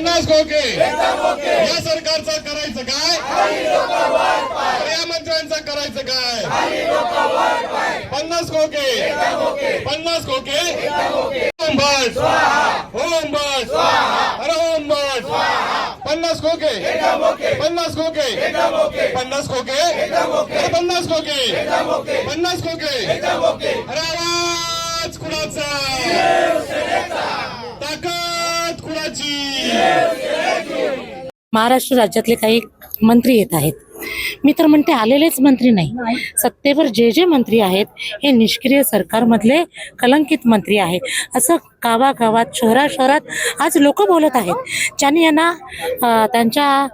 पन्नास खोके या सरकारचं करायचं काय? या मंत्र्यांचं करायचं काय? पन्नास खोके पन्नास खोके ओम बस. ओम बस. अरे ओम बस. पन्नास खोके पन्नास खोके पन्नास खोके अरे पन्नास खोके पन्नास खोके अरे आवाज कुणाचा ताकद कुणाची महाराष्ट्र राज्यातले काही मंत्री येत आहेत. मी तर म्हणते आलेलेच मंत्री नाही. सत्तेवर जे जे मंत्री आहेत हे निष्क्रिय सरकारमधले कलंकित मंत्री आहेत. असं गावागावात शहरा शहरात आज लोक बोलत आहेत. ज्यांनी यांना त्यांच्या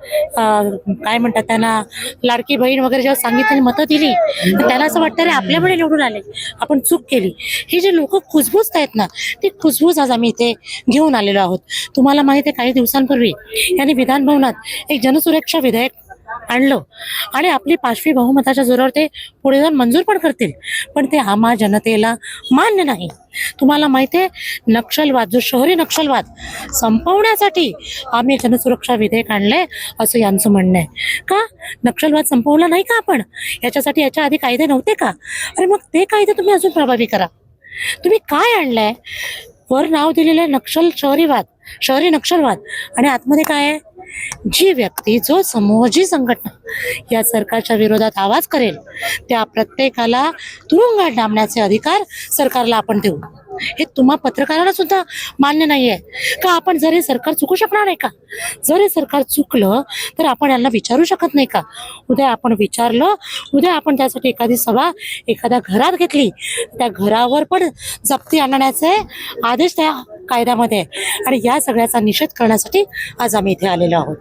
काय म्हणतात त्यांना लाडकी बहीण वगैरे जेव्हा सांगितलं मतं दिली तर त्याला असं वाटतं रे आपल्यामुळे निवडून आले. आपण चूक केली. ही जी लोक खुसबूस आहेत ना ती खुसबूस आज आम्ही इथे घेऊन आलेलो आहोत. तुम्हाला माहिती आहे काही दिवसांपूर्वी यांनी विधान भवनात एक जनसुरक्षा विधेयक आणलं. आणि आपली पाचवी बहुमताच्या जोरावर ते पुढे जाऊन मंजूर पण करतील. पण ते आम्हा जनतेला मान्य नाही. तुम्हाला माहिती आहे नक्षलवाद जो शहरी नक्षलवाद संपवण्यासाठी आम्ही जनसुरक्षा विधेयक आणलंय असं यांचं म्हणणं आहे. का? नक्षलवाद संपवला नाही का आपण? याच्यासाठी याच्या आधी कायदे नव्हते का? अरे मग ते कायदे तुम्ही अजून प्रभावी करा. तुम्ही काय आणलंय? वर नाव दिलेलं आहे नक्षल शहरीवाद शहरी नक्षलवाद. आणि आतमध्ये काय आहे? जी व्यक्ती जो समूह जी संघटना या सरकारच्या विरोधात आवाज करेल त्या प्रत्येकाला तुरुंगात डांबण्याचे अधिकार सरकारला आपण देऊ. हे तुम्हा पत्रकाराला सुद्धा मान्य नाहीये. का आपण जर हे सरकार चुकू शकणार नाही का? जर हे सरकार चुकलं तर आपण यांना विचारू शकत नाही का? उद्या आपण विचारलं उद्या आपण त्यासाठी एखादी सभा एखाद्या घरात घेतली त्या घरावर पण जप्ती आणण्याचे आदेश त्या कायद्यामध्ये आणि या सगळ्याचा निषेध करण्यासाठी आज आम्ही इथे आलेलो आहोत.